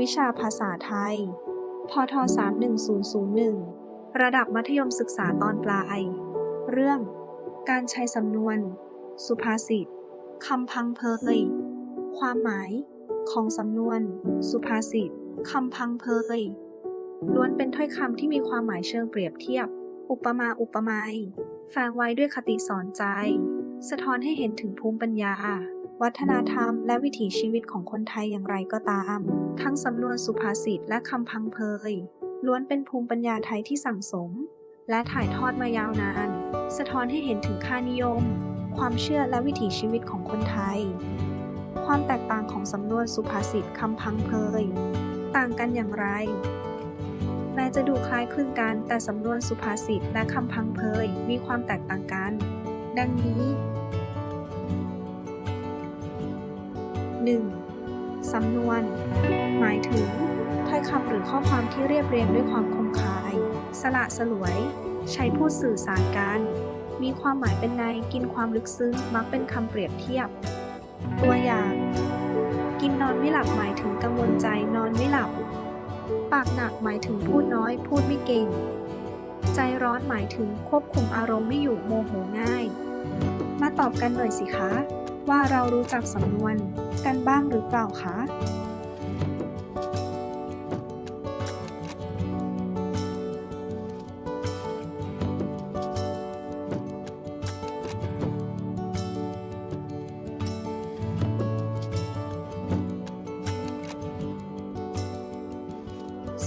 วิชาภาษาไทย พท 31001 ระดับมัธยมศึกษาตอนปลาย เรื่อง การใช้สำนวน สุภาษิต คำพังเพย ความหมาย ของสำนวน สุภาษิต คำพังเพย ล้วนเป็นถ้อยคำที่มีความหมายเชิงเปรียบเทียบ อุปมาอุปไมยแฝงไว้ด้วยคติสอนใจ สะท้อนให้เห็นถึงภูมิปัญญา วัฒนธรรม และวิถีชีวิตของคนไทยอย่างไรก็ตาม ทั้งสำนวนสุภาษิตและคำพังเพย ล้วนเป็นภูมิปัญญาไทยที่สั่งสม และถ่ายทอดมายาวนาน สะท้อนให้เห็นถึงค่านิยม ความเชื่อและวิถีชีวิตของคนไทย ความแตกต่างของสำนวนสุภาษิตคำพังเพย ต่างกันอย่างไรแม้จะดูคล้ายคลึงกันแต่สำนวนสุภาษิตและคำพังเพยมีความแตกต่างกัน ดังนี้ 1. สำนวน หมายถึงถ้อยคำหรือข้อความที่เรียบเรียงด้วยความคมคาย สละสลวย ใช้พูดสื่อสารกัน มีความหมายเป็นในกินความลึกซึ้ง มักเป็นคำเปรียบเทียบ ตัวอย่าง กินนอนไม่หลับหมายถึงกังวลใจนอนไม่หลับ ปากหนักหมายถึงพูดน้อย พูดไม่เก่ง ใจร้อนหมายถึงควบคุมอารมณ์ไม่อยู่โมโหง่าย มาตอบกันหน่อยสิคะ ว่าเรารู้จักสำนวนกันบ้างหรือเปล่าคะ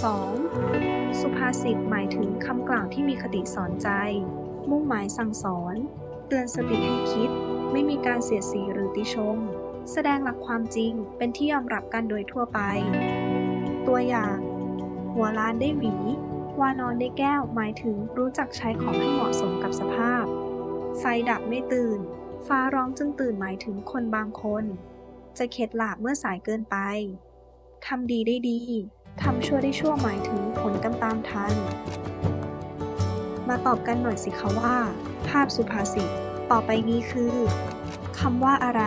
2. สุภาษิตหมายถึงคำกล่าวที่มีคติสอนใจ มุ่งหมายสั่งสอน เตือนสติให้คิด ไม่มีการเสียดสีหรือติชม แสดงหลักความจริงเป็นที่ยอมรับกันโดยทั่วไป ตัวอย่าง หัวล้านได้หวี วานอนได้แก้วหมายถึงรู้จักใช้ของให้เหมาะสมกับสภาพ ไฟดับไม่ตื่น ฟ้าร้องจึงตื่นหมายถึงคนบางคน จะเข็ดหลาบเมื่อสายเกินไปทำดีได้ดี ทำชั่วได้ชั่วหมายถึงผลกำตามทัน มาตอบกันหน่อยสิคะว่า ภาพสุภาษิต ต่อไปนี้คือคำว่าอะไร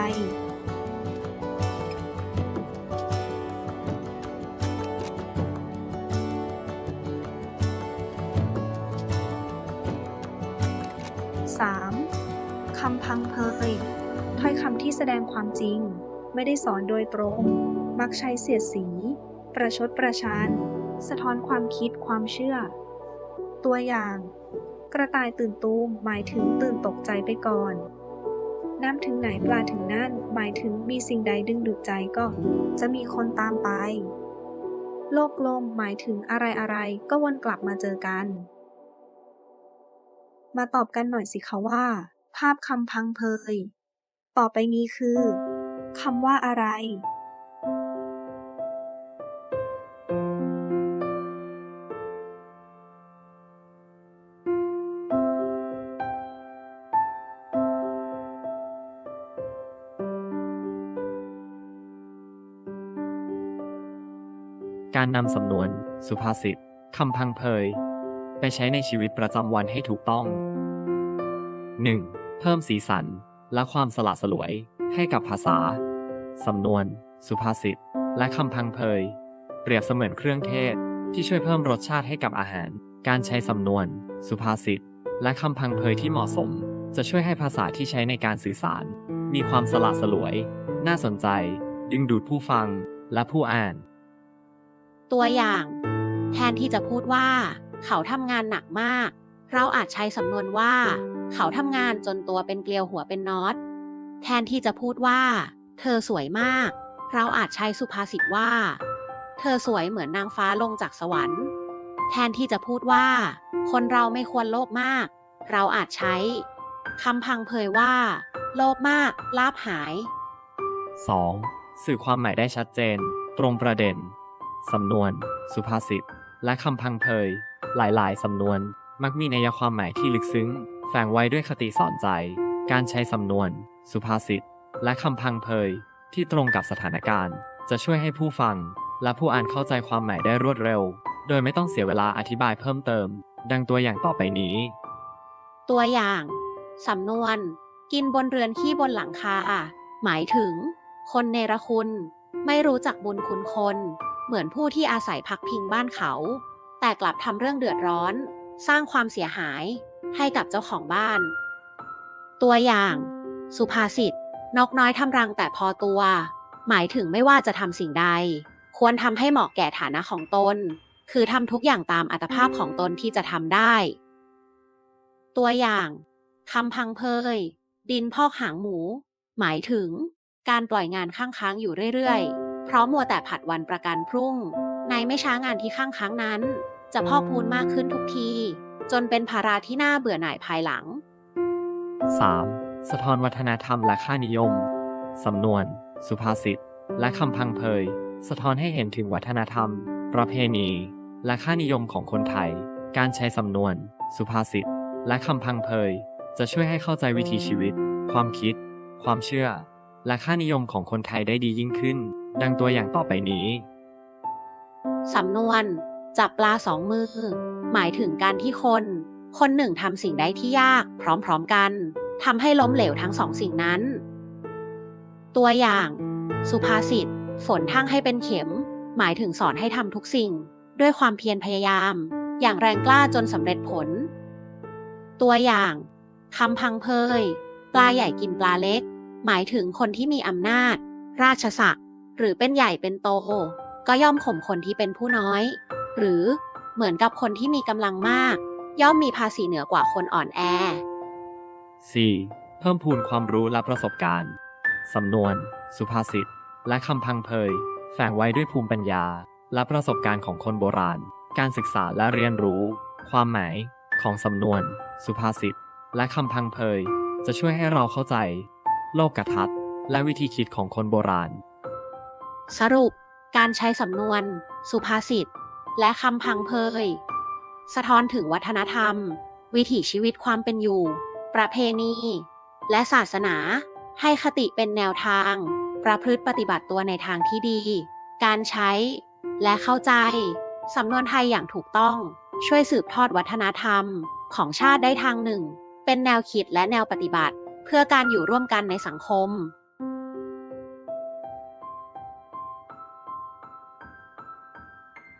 3. คำพังเพย ถ้อยคำที่แสดงความจริง ไม่ได้สอนโดยตรง มักใช้เสียดสี ประชดประชัน สะท้อนความคิดความเชื่อ ตัวอย่าง กระต่ายตื่นตูมหมายถึงตื่นตกใจไปก่อน น้ำถึงไหนปลาถึงนั่น หมายถึงมีสิ่งใดดึงดูดใจก็ จะมีคนตามไป โลกลมหมายถึงอะไรอะไรก็วนกลับมาเจอกัน มาตอบกันหน่อยสิคะว่า ภาพคำพังเพย ต่อไปนี้คือคำว่าอะไร การนำสำนวน สุภาษิตคำพังเพย ไปใช้ในชีวิตประจำวันให้ถูกต้อง 1. เพิ่มสีสันและความสละสลวยให้กับภาษา สำนวน สุภาษิต และคำพังเพย เปรียบเสมือนเครื่องเทศที่ช่วยเพิ่มรสชาติให้กับอาหาร การใช้สำนวน สุภาษิต และคำพังเพยที่เหมาะสม จะช่วยให้ภาษาที่ใช้ในการสื่อสาร มีความสละสลวย น่าสนใจ ดึงดูดผู้ฟังและผู้อ่าน ตัวอย่าง แทนที่จะพูดว่า เขาทำงานหนักมาก เราอาจใช้สำนวนว่า เขาทำงานจนตัวเป็นเกลียวหัวเป็นน็อต แทนที่จะพูดว่า เธอสวยมาก เราอาจใช้สุภาษิตว่า เธอสวยเหมือนนางฟ้าลงจากสวรรค์ แทนที่จะพูดว่า คนเราไม่ควรโลภมาก เราอาจใช้คำพังเพยว่า โลภมาก ลาบหาย 2. สื่อความหมายได้ชัดเจน ตรงประเด็น สำนวน สุภาษิต และคำพังเพย หลายๆ สำนวน มักมีนัยความหมายที่ลึกซึ้ง แฝงไว้ด้วยคติสอนใจ การใช้สำนวน สุภาษิต และคำพังเพย ที่ตรงกับสถานการณ์ จะช่วยให้ผู้ฟัง และผู้อ่านเข้าใจความหมายได้รวดเร็ว โดยไม่ต้องเสียเวลาอธิบายเพิ่มเติม ดังตัวอย่างต่อไปนี้ ตัวอย่าง สำนวน กินบนเรือนขี้บนหลังคาหมายถึง คนเนรคุณ ไม่รู้จักบุญคุณคน เหมือนผู้ที่อาศัยพักพิงบ้านเขา แต่กลับทำเรื่องเดือดร้อน สร้างความเสียหายให้กับเจ้าของบ้าน ตัวอย่าง สุภาษิตนกน้อยทำรังแต่พอตัว หมายถึงไม่ว่าจะทำสิ่งใด ควรทำให้เหมาะแก่ฐานะของตน คือทำทุกอย่างตามอัตภาพของตนที่จะทำได้ ตัวอย่างคำพังเพยดินพอกหางหมู หมายถึง การปล่อยงานข้างค้างอยู่เรื่อยๆ เพราะมัวแต่ผัดวันประกันพรุ่ง ในไม่ช้างานที่ข้างค้างนั้น จะพอกพูนมากขึ้นทุกที จนเป็นภาระที่น่าเบื่อหน่ายภายหลัง 3. สะท้อนวัฒนธรรมและค่านิยม สำนวน สุภาษิต และคำพังเพย สะท้อนให้เห็นถึงวัฒนธรรม ประเพณี และค่านิยมของคนไทย การใช้สำนวน สุภาษิต และคำพังเพย จะช่วยให้เข้าใจวิถีชีวิต ความคิด ความเชื่อ และค่านิยมของคนไทยได้ดียิ่งขึ้น ดังตัวอย่างต่อไปนี้ สำนวน จับปลาสองมือ หมายถึงการที่คน คนหนึ่งทำสิ่งใดที่ยาก พร้อมๆกันทำให้ล้มเหลวทั้งสองสิ่งนั้น ตัวอย่าง สุภาษิต ฝนทั้งให้เป็นเข็ม หมายถึงสอนให้ทำทุกสิ่ง ด้วยความเพียรพยายาม อย่างแรงกล้าจนสำเร็จผล ตัวอย่างคำพังเพย ปลาใหญ่กินปลาเล็ก หมายถึงคนที่มีอำนาจ ราชศักดิ์ หรือเป็นใหญ่เป็นโต ก็ย่อมข่มคนที่เป็นผู้น้อย หรือเหมือนกับคนที่มีกำลังมาก ย่อมมีภาษีเหนือกว่าคนอ่อนแอ 4. เพิ่มพูนความรู้และประสบการณ์ สำนวน สุภาษิต และคำพังเพย แฝงไว้ด้วยภูมิปัญญา และประสบการณ์ของคนโบราณ การศึกษาและเรียนรู้ ความหมาย ของสำนวน สุภาษิต และคำพังเพย จะช่วยให้เราเข้าใจ โลกทัศน์และวิธีคิดของคนโบราณ สรุป การใช้สำนวน สุภาษิต และคำพังเพย สะท้อนถึงวัฒนธรรม วิถีชีวิตความเป็นอยู่ ประเพณี และศาสนา ให้คติเป็นแนวทาง ประพฤติปฏิบัติตัวในทางที่ดี การใช้ และเข้าใจ สำนวนไทยอย่างถูกต้อง ช่วยสืบทอดวัฒนธรรมของชาติได้ทางหนึ่ง เป็นแนวคิดและแนวปฏิบัติ เพื่อการอยู่ร่วมกันในสังคม